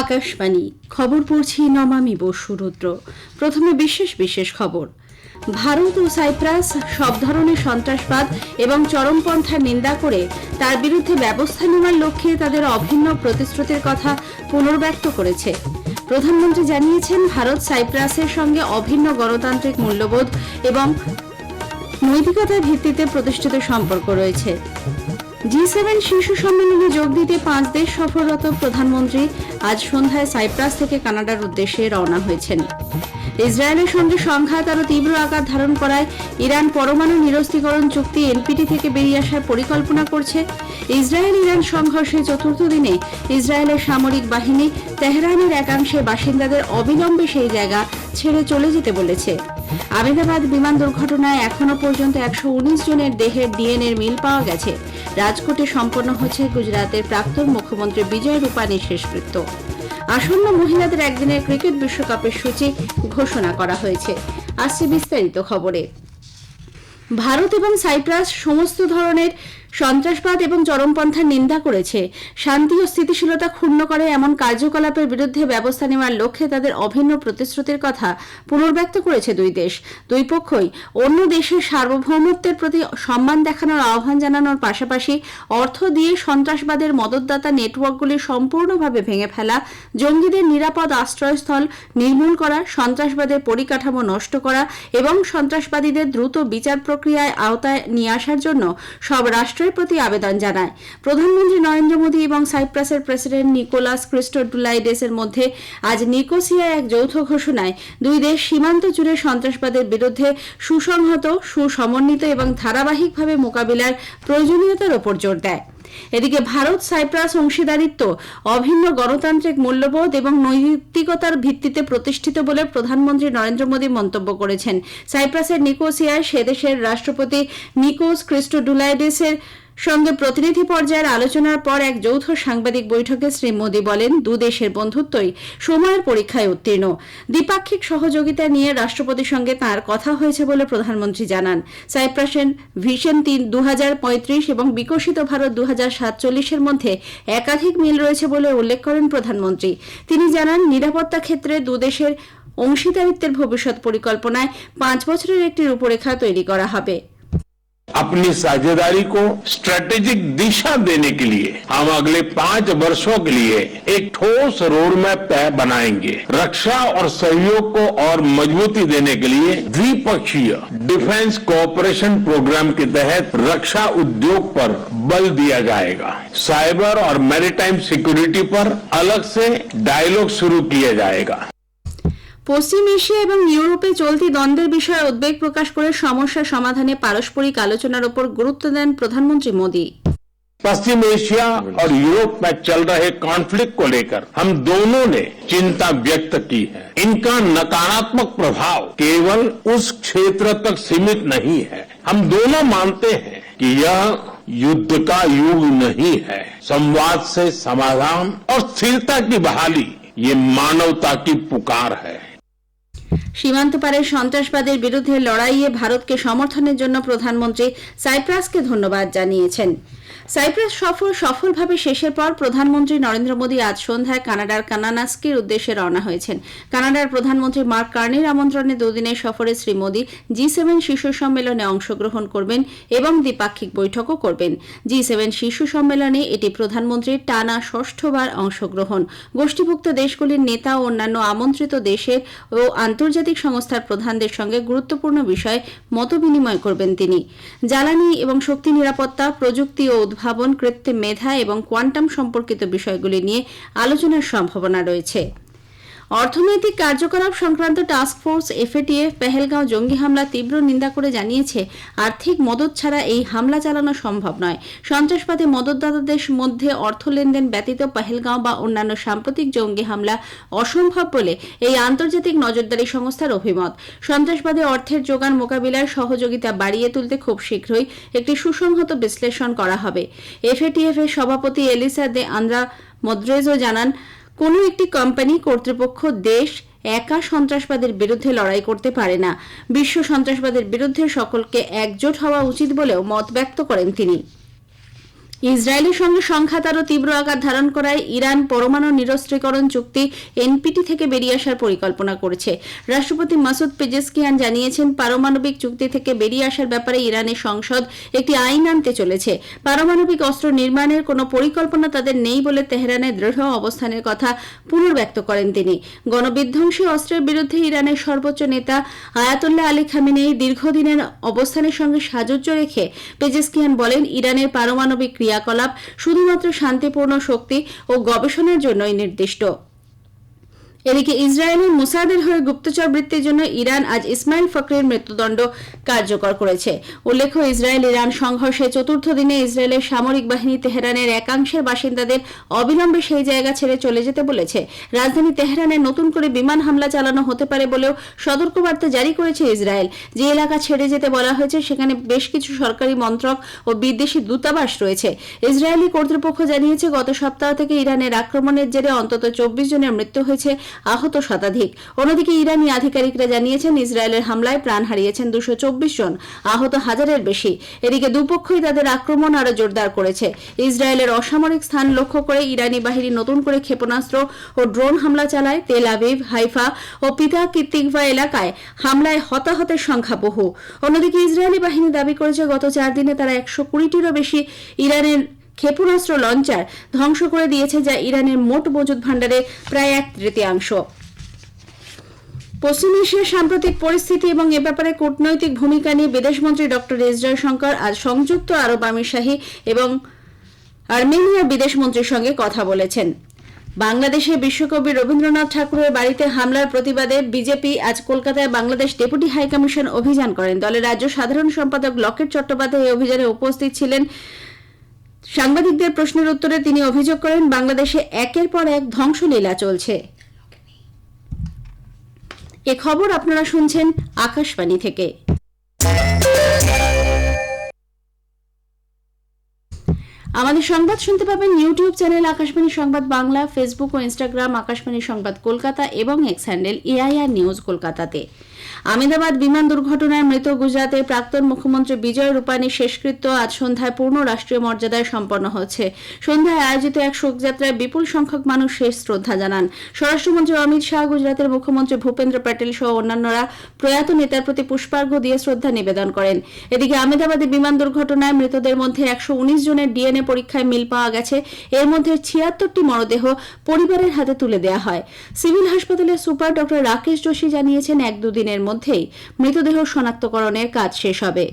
আকাশবাণী। খবর পড়ছি নমামি বসুরুদ্র প্রথমে বিশেষ বিশেষ খবর। ভারত ও সাইপ্রাস সব ধরনের সন্ত্রাসবাদ এবং চরমপন্থার নিন্দা করে তার বিরুদ্ধে ব্যবস্থা নেওয়ার লক্ষ্যে তাদের অভিন্ন প্রতিশ্রুতির কথা পুনর্ব্যক্ত করেছে। প্রধানমন্ত্রী জানিয়েছেন, ভারত সাইপ্রাসের সঙ্গে অভিন্ন গণতান্ত্রিক মূল্যবোধ এবং নৈতিকতার ভিত্তিতে প্রতিষ্ঠিত সম্পর্ক রয়েছে। জি সেভেন শীর্ষ সম্মেলনে যোগ দিতে পাঁচ দেশ সফররত প্রধানমন্ত্রী আজ সন্ধ্যায় সাইপ্রাস থেকে কানাডার উদ্দেশ্যে রওনা হয়েছেন। ইসরায়েলের সঙ্গে সংঘাত আরও তীব্র আকার ধারণ করায় ইরান পরমাণু নিরস্ত্রীকরণ চুক্তি এনপিটি থেকে বেরিয়ে আসার পরিকল্পনা করছে। ইসরায়েল ইরান সংঘর্ষে চতুর্থ দিনে ইসরায়েলের সামরিক বাহিনী তেহরানের একাংশে বাসিন্দাদের অবিলম্বে সেই জায়গা ছেড়ে চলে যেতে বলেছে। আমেদাবাদ বিমান দুর্ঘটনায় এখনও পর্যন্ত একশো উনিশ জনের দেহের ডিএনএর মিল পাওয়া গেছে। রাজকোটে সম্পন্ন হচ্ছে গুজরাতের প্রাক্তন মুখ্যমন্ত্রী বিজয় রূপানির শেষকৃত্য। আসন্ন মহিলাদের একদিনের ক্রিকেট বিশ্বকাপের সূচি ঘোষণা করা হয়েছে। আসছে বিস্তারিত খবরে। ভারত এবং সাইপ্রাস সমস্ত ধরনের সন্ত্রাসবাদ এবং চরমপন্থার নিন্দা করেছে। শান্তি ও স্থিতিশীলতা ক্ষুণ্ণ করে এমন কার্যকলাপের বিরুদ্ধে ব্যবস্থা নেওয়ার লক্ষ্যে তাদের অভিন্ন প্রতিশ্রুতির কথা পুনর্ব্যক্ত করেছে দুই দেশ। দুই পক্ষই অন্য দেশের সার্বভৌমত্বের প্রতি সম্মান দেখানোর আহ্বান জানানোর পাশাপাশি অর্থ দিয়ে সন্ত্রাসবাদের মদতদাতা নেটওয়ার্কগুলি সম্পূর্ণভাবে ভেঙে ফেলা, জঙ্গিদের নিরাপদ আশ্রয়স্থল নির্মূল করা, সন্ত্রাসবাদের পরিকাঠামো নষ্ট করা এবং সন্ত্রাসবাদীদের দ্রুত বিচার প্রক্রিয়ায় আওতায় নিয়ে আসার জন্য সব রাষ্ট্রের প্রতি আবেদন জানায়। প্রধানমন্ত্রী নরেন্দ্র মোদী এবং সাইপ্রাসের প্রেসিডেন্ট নিকোলাস ক্রিস্টোডুলাইডেসের মধ্যে আজ নিকোসিয়ায় এক যৌথ ঘোষণায় দুই দেশ সীমান্ত জুড়ে সন্ত্রাসবাদের বিরুদ্ধে সুসংহত, সুসমন্বিত এবং ধারাবাহিকভাবে মোকাবিলার প্রয়োজনীয়তার ওপর জোর দেয়। এদিকে ভারত, সাইপ্রাস অংশীদারিত্ব অভিন্ন গণতান্ত্রিক মূল্যবোধ এবং নৈতিকতার ভিত্তিতে প্রতিষ্ঠিত বলে প্রধানমন্ত্রী নরেন্দ্র মোদী মন্তব্য করেছেন। সাইপ্রাসের নিকোসিয়ায় সে দেশের রাষ্ট্রপতি নিকোস ক্রিস্টোডুলাইডেসের সঙ্গে প্রতিনিধি পর্যায়ের আলোচনার পর এক যৌথ সাংবাদিক বৈঠকে শ্রী মোদী বলেন, দু দেশের বন্ধুত্বই সময়ের পরীক্ষায় উত্তীর্ণ। দ্বিপাক্ষিক সহযোগিতা নিয়ে রাষ্ট্রপতির সঙ্গে তার কথা হয়েছে বলে প্রধানমন্ত্রী জানান। সাইপ্রাসের ভিশন তিন দু এবং বিকশিত ভারত দু সাতচল্লিশের মধ্যে একাধিক মিল রয়েছে বলে উল্লেখ করেন প্রধানমন্ত্রী। তিনি জানান, নিরাপত্তা ক্ষেত্রে দুদেশের অংশীদারিত্বের ভবিষ্যৎ পরিকল্পনায় পাঁচ বছরের একটি রূপরেখা তৈরি করা হবে। अपनी साझेदारी को स्ट्रेटेजिक दिशा देने के लिए हम अगले पाँच वर्षों के लिए एक ठोस रोड मैप तय बनाएँगे। रक्षा और सहयोग को और मजबूती देने के लिए द्विपक्षीय डिफेंस कोऑपरेशन प्रोग्राम के तहत रक्षा उद्योग पर बल दिया जाएगा। साइबर और मैरीटाइम सिक्योरिटी पर अलग से डायलॉग शुरू किया जाएगा। পশ্চিম এশিয়া এবং ইউরোপে চলতি দ্বন্দ্বের বিষয়ে উদ্বেগ প্রকাশ করে সমস্যা সমাধানে পারস্পরিক আলোচনার উপর গুরুত্ব দেন প্রধানমন্ত্রী মোদী पश्चिम एशिया और यूरोप में चल रहे कॉन्फ्लिक्ट को लेकर हम दोनों ने चिंता व्यक्त की है इनका नकारात्मक प्रभाव केवल उस क्षेत्र तक सीमित नहीं है हम दोनों मानते हैं कि यह युद्ध का युग नहीं है संवाद से समाधान और स्थिरता की बहाली ये मानवता की पुकार है সীমান্ত পারের সন্ত্রাসবাদের বিরুদ্ধে লড়াইয়ে ভারতকে সমর্থনের জন্য প্রধানমন্ত্রী সাইপ্রাসকে ধন্যবাদ জানিয়েছেন। সাইপ্রাস সফর সফলভাবে শেষের পর প্রধানমন্ত্রী নরেন্দ্র মোদী আজ সন্ধ্যায় কানাডার কানানাস্কির উদ্দেশ্যে রওনা হয়েছেন। কানাডার প্রধানমন্ত্রী মার্ক কার্নির আমন্ত্রণে দুদিনের সফরে শ্রী মোদী জি সেভেন শীর্ষ সম্মেলনে অংশগ্রহণ করবেন এবং দ্বিপাক্ষিক বৈঠকও করবেন। জি সেভেন শীর্ষ সম্মেলনে এটি প্রধানমন্ত্রীর টানা ষষ্ঠবার অংশগ্রহণ। গোষ্ঠীভুক্ত দেশগুলির নেতা ও অন্যান্য আমন্ত্রিত দেশের ও আন্তর্জাতিক সংস্থার প্রধানদের সঙ্গে গুরুত্বপূর্ণ বিষয়ে মতবিনিময় করবেন তিনি। জ্বালানি এবং শক্তি নিরাপত্তা, প্রযুক্তি ও উদ্ভাবন কৃত্রিম মেধা এবং কোয়ান্টাম সম্পর্কিত বিষয়গুলি নিয়ে আলোচনার সম্ভাবনা রয়েছে। অর্থনৈতিক কার্যকলাপ সংক্রান্ত টাস্ক ফোর্স এফএটিএফ পেহেলগাঁও জঙ্গি হামলা তীব্র নিন্দা করে জানিয়েছে, আর্থিক মদত ছাড়া এই হামলা চালানো সম্ভব নয়। সন্ত্রাসবাদে মদতদাতাদের মধ্যে অর্থ লেনদেন ব্যতীত পেহেলগাঁও বা অন্যান্য সাম্প্রতিক জঙ্গি হামলা অসম্ভব বলে এই আন্তর্জাতিক নজরদারি সংস্থার অভিমত। সন্ত্রাসবাদে অর্থের যোগান মোকাবিলায় সহযোগিতা বাড়িয়ে তুলতে খুব শীঘ্রই একটি সুসংহত বিশ্লেষণ করা হবে। এফএটিএফ এর সভাপতি এলিসা দে আন্দ্রা মদ্রেজও জানান কোনো একটি কোম্পানি কর্তৃপক্ষ দেশ একা সন্ত্রাসবাদের বিরুদ্ধে লড়াই করতে পারে না। বিশ্ব সন্ত্রাসবাদের বিরুদ্ধে সকলকে একজোট হওয়া উচিত বলেও মত ব্যক্ত করেন তিনি। ইসরায়েলের সঙ্গে সংঘাত আরও তীব্র আকার ধারণ করায় ইরান পরমাণু নিরস্ত্রীকরণ চুক্তি এনপিটি থেকে বেরিয়ে আসার পরিকল্পনা করেছে। রাষ্ট্রপতি মাসুদ পেজেসকিয়ান জানিয়েছেন, পারমাণবিক চুক্তি থেকে বেরিয়ে আসার ব্যাপারে ইরানের সংসদ একটি আইন আনতে চলেছে। পারমাণবিক অস্ত্র নির্মাণের কোনো পরিকল্পনা তাদের নেই বলে তেহরানের দৃঢ় অবস্থানের কথা পুনর্ব্যক্ত করেন তিনি। গণবিধ্বংসী অস্ত্রের বিরুদ্ধে ইরানের সর্বোচ্চ নেতা আয়াতুল্লাহ আলী খামেনেই দীর্ঘদিনের অবস্থানের সঙ্গে সাজুজ্য রেখে পেজেসকিয়ান বলেন, ইরানের পারমাণবিক ক্রিয়াকলাপ শুধুমাত্র শান্তিপূর্ণ শক্তি ও গবেষণার জন্যই নির্দিষ্ট। এদিকে ইসরায়েলের মুসাদের হয়ে গুপ্তচর বৃত্তির জন্য ইরান আজ ইসমাইল ফকরের মৃত্যুদণ্ড কার্যকর করেছে। উল্লেখ্য ইসরায়েল ইরান সংঘর্ষে চতুর্থ দিনে ইসরায়েলের সামরিক বাহিনী তেহরানের একাংশের বাসিন্দাদের অবিলম্বে সেই জায়গা ছেড়ে চলে যেতে বলেছে। রাজধানী তেহরানে নতুন করে বিমান হামলা চালানো হতে পারে বলেও সতর্কবার্তা জারি করেছে ইসরায়েল। যে এলাকা ছেড়ে যেতে বলা হয়েছে, সেখানে বেশ কিছু সরকারি মন্ত্রক ও বিদেশি দূতাবাস রয়েছে। ইসরায়েলি কর্তৃপক্ষ জানিয়েছে, গত সপ্তাহ থেকে ইরানের আক্রমণের জেরে অন্তত চব্বিশ জনের মৃত্যু হয়েছে। আহত শতাধিক। অন্যদিকে ইরানি আধিকারিকরা জানিয়েছেন, ইসরায়েলের হামলায় প্রাণ হারিয়েছেন দুশো জন। আহত হাজারের বেশি। এদিকে দুপক্ষই তাদের আক্রমণ আরও জোরদার করেছে। ইসরায়েলের অসামরিক স্থান লক্ষ্য করে ইরানি বাহিনী নতুন করে ক্ষেপণাস্ত্র ও ড্রোন হামলা চালায় তেল আবিব হাইফা ও পিতা কিত্তিকভা এলাকায়। হামলায় হতাহতের সংখ্যা বহু। অন্যদিকে ইসরায়েলি বাহিনী দাবি করেছে, গত চার দিনে তারা একশো কুড়িটিরও বেশি ইরানের ক্ষেপণাস্ত্র লঞ্চার ধ্বংস করে দিয়েছে যা ইরানের মোট মজুদ ভাণ্ডারে প্রায় এক তৃতীয়াংশ। পশ্চিম এশিয়ার সাম্প্রতিক পরিস্থিতি এবং এ ব্যাপারে কূটনৈতিক ভূমিকা নিয়ে বিদেশমন্ত্রী ডক্টর এস জয়শঙ্কর আজ সংযুক্ত আরব আমিরশাহী এবং আর্মেনিয়ার বিদেশমন্ত্রীর সঙ্গে কথা বলেছেন। বাংলাদেশে বিশ্বকবি রবীন্দ্রনাথ ঠাকুরের বাড়িতে হামলার প্রতিবাদে বিজেপি আজ কলকাতায় বাংলাদেশ ডেপুটি হাইকমিশন অভিযান করেন। দলের রাজ্য সাধারণ সম্পাদক লকেট চট্টোপাধ্যায় এই অভিযানে উপস্থিত ছিলেন। সাংবাদিকদের প্রশ্নের উত্তরে তিনি অভিযোগ করেন, বাংলাদেশে একের পর এক ধ্বংসলীলা চলছে। এ খবর আপনারা শুনছেন আকাশবাণী থেকে। আমাদের সংবাদ শুনতে পাবেন ইউটিউব চ্যানেল আকাশবাণী সংবাদ বাংলা, ফেসবুক ও ইনস্টাগ্রাম আকাশবাণী সংবাদ কলকাতা এবং এক্স হ্যান্ডেল এআইআর নিউজ কলকাতাতে। আমেদাবাদ বিমান দুর্ঘটনায় মৃত গুজরাতের প্রাক্তন মুখ্যমন্ত্রী বিজয় রূপানীর শেষকৃত্য আজ সন্ধ্যায় পূর্ণ রাষ্ট্রীয় মর্যাদায় সম্পন্ন হচ্ছে সন্ধ্যায় আয়োজিত এক শোকযাত্রায় বিপুল সংখ্যক মানুষ শেষ শ্রদ্ধা জানান। স্বরাষ্ট্রমন্ত্রী অমিত শাহ গুজরাতের মুখ্যমন্ত্রী ভূপেন্দ্র প্যাটেল সহ অন্যান্যরা প্রয়াত নেতার প্রতি পুষ্পার্ঘ্য দিয়ে শ্রদ্ধা নিবেদন করেন। এদিকে আমেদাবাদে বিমান দুর্ঘটনায় মৃতদের মধ্যে একশো উনিশ জনের ডিএনএ পরীক্ষায় মিল পাওয়া গেছে। এর মধ্যে ছিয়াত্তরটি মরদেহ পরিবারের হাতে তুলে দেওয়া হয়। সিভিল হাসপাতালের সুপার ডক্টর রাকেশ যোশী জানিয়েছেন, এক দুদিনের মধ্যেই মৃতদেহ শনাক্তকরণের কাজ শেষ হবে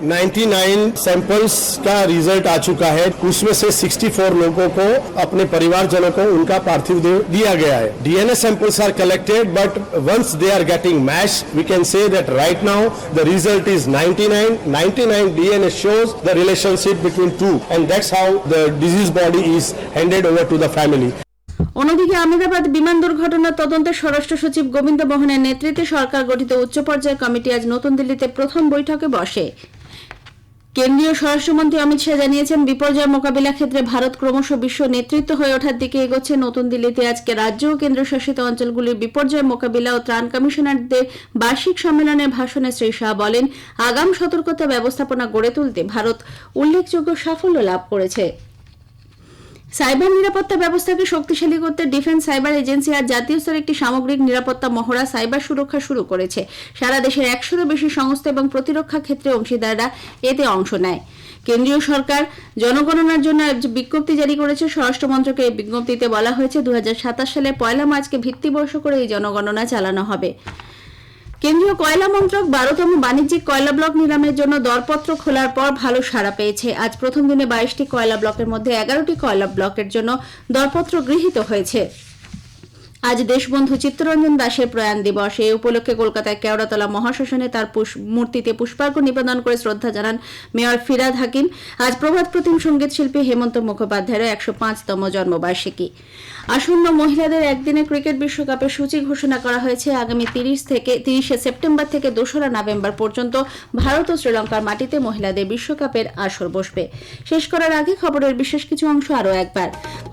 99 सैंपल्स का रिजल्ट आ चुका है उसमें से 64 लोगों को अपने परिवारजनों को उनका पार्थिव देह दिया गया है DNA samples are collected but once they are getting match we can say that right now the result is 99 99 DNA shows the relationship between two and that's how the disease body is handed over to the family অন্যদিকে আমেদাবাদ বিমান দুর্ঘটনার তদন্তে স্বরাষ্ট্র সচিব গোবিন্দ মোহনের নেতৃত্বে সরকার গঠিত উচ্চ পর্যায়ের কমিটি আজ নতুন দিল্লিতে প্রথম বৈঠকে বসে। কেন্দ্রীয় স্বরাষ্ট্রমন্ত্রী অমিত শাহ জানিয়েছেন, বিপর্যয় মোকাবিলা ক্ষেত্রে ভারত ক্রমশ বিশ্ব নেতৃত্ব হয়ে ওঠার দিকে এগোচ্ছে। নতুন দিল্লিতে আজকে রাজ্য ও কেন্দ্রশাসিত অঞ্চলগুলির বিপর্যয় মোকাবিলা ও ত্রাণ কমিশনারদের বার্ষিক সম্মেলনের ভাষণে শ্রী শাহ বলেন, আগাম সতর্কতা ব্যবস্থাপনা গড়ে তুলতে ভারত উল্লেখযোগ্য সাফল্য লাভ করেছে। সাইবার নিরাপত্তা ব্যবস্থাকে শক্তিশালী করতে ডিফেন্স সাইবার এজেন্সি আর জাতীয় স্তরে একটি সামগ্রিক নিরাপত্তা মহড়া সাইবার সুরক্ষা শুরু করেছে। সারা দেশের একশোরও বেশি সংস্থা এবং প্রতিরক্ষা ক্ষেত্রে অংশীদাররা এতে অংশ নেয়। কেন্দ্রীয় সরকার জনগণনার জন্য বিজ্ঞপ্তি জারি করেছে। স্বরাষ্ট্র মন্ত্রকের এই বিজ্ঞপ্তিতে বলা হয়েছে দু হাজার সাতাশ সালে পয়লা মার্চকে ভিত্তিবর্ষ করে এই জনগণনা চালানো হবে। কেন্দ্রীয় কয়লা মন্ত্রক বারোতম বাণিজ্যিক কয়লা ব্লক নিলামের জন্য দরপত্র খোলার পর ভালো সাড়া পেয়েছে। আজ প্রথম দিনে বাইশটি কয়লা ব্লকের মধ্যে এগারোটি কয়লা ব্লকের জন্য দরপত্র গৃহীত হয়েছে। আজ দেশবন্ধু চিত্তরঞ্জন দাসের প্রয়াণ দিবস। এই উপলক্ষে কলকাতায় কেওড়াতলা মহাশ্মশানে তার মূর্তিতে পুষ্পার্ঘ্য নিবেদন করে শ্রদ্ধা জানান মেয়র ফিরাদ হাকিম। আজ প্রভাত প্রতিম সংগীত শিল্পী হেমন্ত মুখোপাধ্যায়ের একশো পাঁচতম জন্মবার্ষিকী। আসন্ন মহিলাদের একদিনের ক্রিকেট বিশ্বকাপের সূচি ঘোষণা করা হয়েছে। আগামী তিরিশ থেকে, তিরিশে সেপ্টেম্বর থেকে দোসরা নভেম্বর পর্যন্ত ভারত ও শ্রীলঙ্কার মাটিতে মহিলাদের বিশ্বকাপের আসর বসবে। শেষ করার আগে খবরের বিশেষ কিছু অংশ আরও একবার।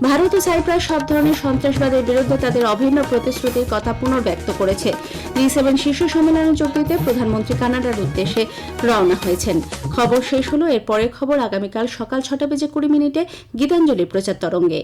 ভারত ও সাইপ্রাস সব ধরনের সন্ত্রাসবাদের বিরুদ্ধে তাদের অভিন্ন প্রতিশ্রুতির কথা পুনর্ব্যক্ত করেছে। জি সেভেন শীর্ষ সম্মেলনে যোগ দিতে প্রধানমন্ত্রী কানাডার উদ্দেশ্যে রওনা হয়েছেন। খবর শেষ হলো এর পরের খবর আগামীকাল সকাল ছটা বেজে কুড়ি মিনিটে গীতাঞ্জলি প্রচার তরঙ্গে।